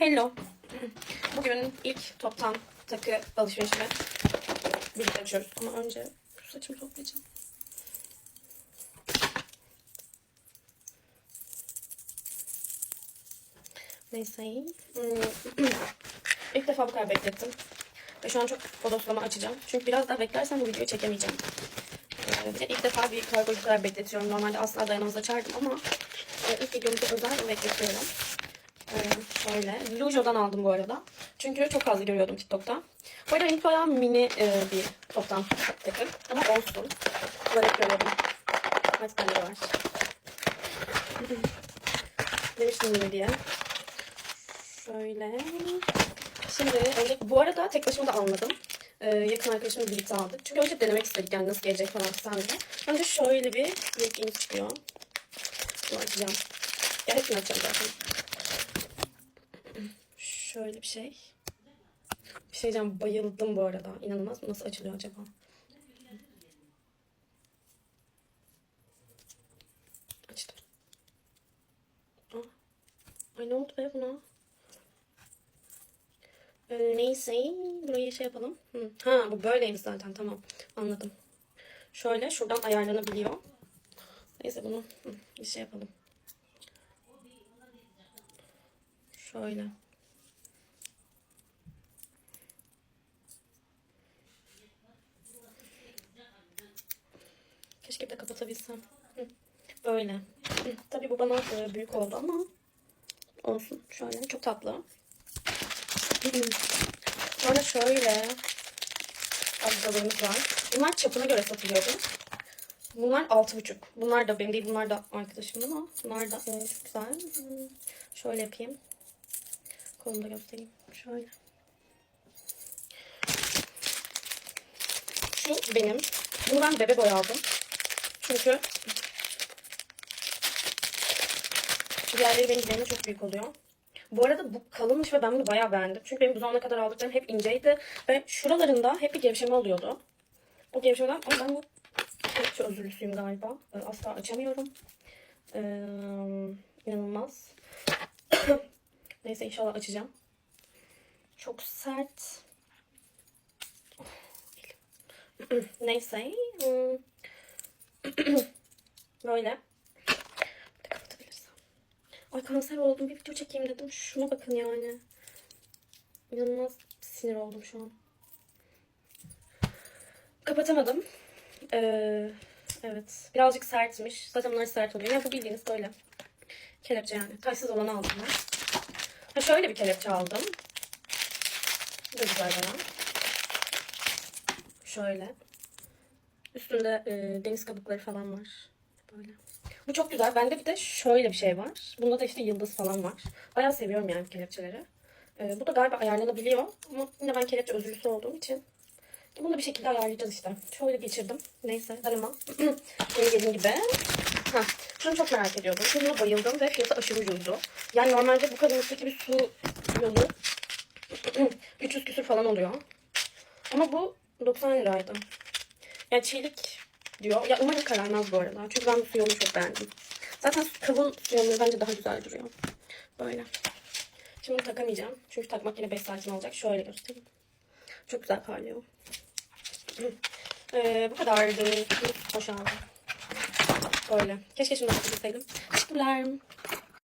Hello. Bugün ilk toptan takı alışverişine birlikte açıyoruz. Ama önce saçımı toplayacağım. Neyse. Hmm. ilk defa bu kadar beklettim. Ve şu an çok bodoslama açacağım. Çünkü biraz daha beklersem bu videoyu çekemeyeceğim. Ee, bir de ilk defa bir kargo kadar bekletiyorum. Normalde asla dayanamaz açardım ama e, ilk videomda özel bekletiyorum. Şöyle. Lujo'dan aldım bu arada. Çünkü çok fazla görüyordum TikTok'ta. Bu arada ilk bayağı mini e, bir toptan takım. Ama olsun. Böyle görüyordum. Kaç tane var. Demiştim mini diye. Şöyle. Şimdi önce bu arada tek başıma da almadım. Ee, yakın arkadaşımla birlikte aldık. Çünkü önce denemek istedik yani nasıl gelecek falan filan diye. Önce şöyle bir ilk çıkıyor. Bunu açacağım. Ya hepsini açacağım zaten. Şöyle bir şey. Bir şey diyeceğim bayıldım bu arada. İnanılmaz. Nasıl açılıyor acaba? Açtım. Aa. Ay ne oldu be buna? Ee, neyse burayı şey yapalım. Hı. Ha bu böyleymiş zaten tamam anladım. Şöyle şuradan ayarlanabiliyor. Neyse bunu hı, bir şey yapalım. Şöyle. Keşke bir de kapatabilsem. Böyle. Hı. Tabii bu bana e, büyük oldu ama olsun. Şöyle çok tatlı. Sonra şöyle ablalarımız var. Bunlar çapına göre satılıyordu. Bunlar altı buçuk. Bunlar da benim değil, bunlar da arkadaşımın ama bunlar da e, çok güzel. Şöyle yapayım. Kolumu da göstereyim. Şöyle. Şu benim. Bunu ben bebe boy aldım. Çünkü diğerleri benim üzerine çok büyük oluyor. Bu arada bu kalınmış ve ben bunu bayağı beğendim. Çünkü benim bu zamana kadar aldıklarım hep inceydi. Ve şuralarında hep bir gevşeme oluyordu. O gevşemeden ama ben bu çok özürlüsüyüm galiba. Asla açamıyorum. Ee, inanılmaz. Neyse inşallah açacağım. Çok sert. Neyse. Böyle. Ay kanser oldum. Bir video çekeyim dedim. Şuna bakın yani. İnanılmaz sinir oldum şu an. Kapatamadım. Ee, evet. Birazcık sertmiş. Zaten bunlar sert oluyor. Ya bu bildiğiniz böyle. Kelepçe yani. Taşsız olanı aldım ben. Ha şöyle bir kelepçe aldım. Bu güzel bana. Şöyle. Üstünde e, deniz kabukları falan var. Böyle. Bu çok güzel. Bende bir de şöyle bir şey var. Bunda da işte yıldız falan var. Bayağı seviyorum yani kelepçeleri. Ee, bu da galiba ayarlanabiliyor. Ama yine ben kelepçe özürlüsü olduğum için bunu da bir şekilde ayarlayacağız işte. Şöyle geçirdim. Neyse darama. Benim dediğim gibi. Heh, şunu çok merak ediyordum. Şuna bayıldım ve fiyatı aşırı ucuzdu. Yani normalde bu kalınlıktaki bir su yolu 300 küsür falan oluyor. Ama bu 90 liraydı. Yani çelik diyor. Ya umarım kararmaz bu arada. Çünkü ben bu su yolunu çok beğendim. Zaten kavun yolu bence daha güzel duruyor. Böyle. Şimdi bunu takamayacağım. Çünkü takmak yine 5 saatim olacak. Şöyle göstereyim. Çok güzel parlıyor. Ee, bu kadardı. Boşaldı. Böyle. Keşke şimdi takabilseydim. Teşekkürler.